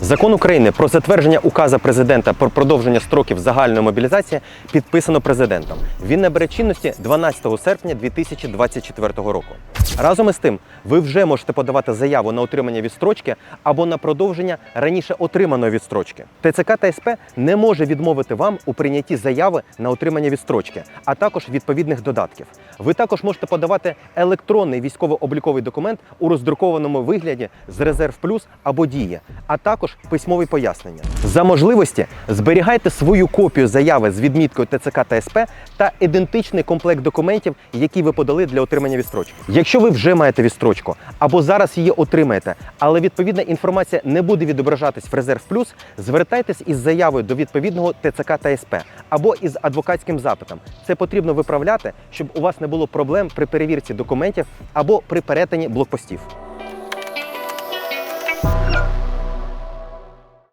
Закон України про затвердження указа президента про продовження строків загальної мобілізації підписано президентом. Він набере чинності 12 серпня 2024 року. Разом із тим, ви вже можете подавати заяву на отримання відстрочки або на продовження раніше отриманої відстрочки. ТЦК та СП не може відмовити вам у прийнятті заяви на отримання відстрочки, а також відповідних додатків. Ви також можете подавати електронний військово-обліковий документ у роздрукованому вигляді з резерв плюс або дії, а також письмові пояснення. За можливості зберігайте свою копію заяви з відміткою ТЦК та СП та ідентичний комплект документів, які ви подали для отримання відстрочки. Якщо ви вже маєте відстрочку або зараз її отримаєте, але відповідна інформація не буде відображатись в резерв плюс, звертайтесь із заявою до відповідного ТЦК та СП або із адвокатським запитом. Це потрібно виправляти, щоб у вас не було проблем при перевірці документів або при перетині блокпостів.